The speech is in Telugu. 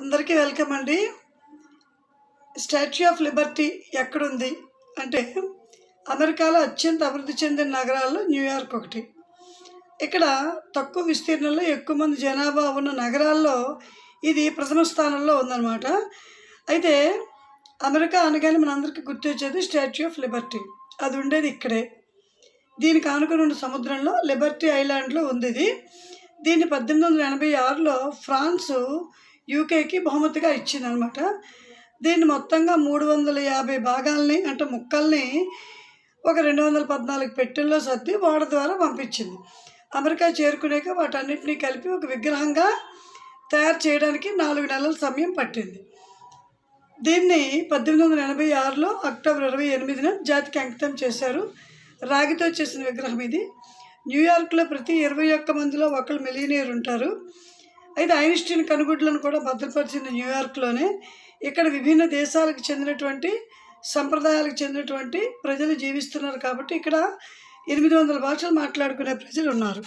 అందరికీ వెల్కమ్ అండి. స్టాచ్యూ ఆఫ్ లిబర్టీ ఎక్కడుంది? అంటే అమెరికాలో అత్యంత అభివృద్ధి చెందిన నగరాల్లో న్యూయార్క్ ఒకటి. ఇక్కడ తక్కువ విస్తీర్ణంలో ఎక్కువ మంది జనాభా ఉన్న నగరాల్లో ఇది ప్రథమ స్థానంలో ఉందన్నమాట. అయితే అమెరికా అనగానే మనందరికీ గుర్తొచ్చేది స్టాచ్యూ ఆఫ్ లిబర్టీ. అది ఉండేది ఇక్కడే. దీనికి ఆనుకుని ఉన్న సముద్రంలో లిబర్టీ ఐలాండ్లో ఉంది ఇది. దీన్ని పద్దెనిమిది వందల ఎనభై ఆరులో ఫ్రాన్సు యూకేకి బహుమతిగా ఇచ్చిందనమాట. దీన్ని మొత్తంగా మూడు వందల యాభై భాగాల్ని అంటే ముక్కల్ని ఒక రెండు వందల పద్నాలుగు పెట్టెల్లో సర్ది ఓడ ద్వారా పంపించింది. అమెరికా చేరుకునేక వాటన్నిటినీ కలిపి ఒక విగ్రహంగా తయారు చేయడానికి నాలుగు నెలల సమయం పట్టింది. దీన్ని పద్దెనిమిది వందల ఎనభై ఆరులో అక్టోబర్ ఇరవై ఎనిమిదిన జాతికి అంకితం చేశారు. రాగితో చేసిన విగ్రహం ఇది. న్యూయార్క్లో ప్రతి ఇరవై ఒక్క మందిలో ఒకళ్ళు మిలియనీర్ ఉంటారు. అయితే ఐన్స్టీన్ కనుగుడ్లను కూడా భద్రపరిచింది న్యూయార్క్లోనే ఇక్కడ విభిన్న దేశాలకు చెందినటువంటి సంప్రదాయాలకు చెందినటువంటి ప్రజలు జీవిస్తున్నారు కాబట్టి ఇక్కడ ఎనిమిది వందల భాషలు మాట్లాడుకునే ప్రజలు ఉన్నారు.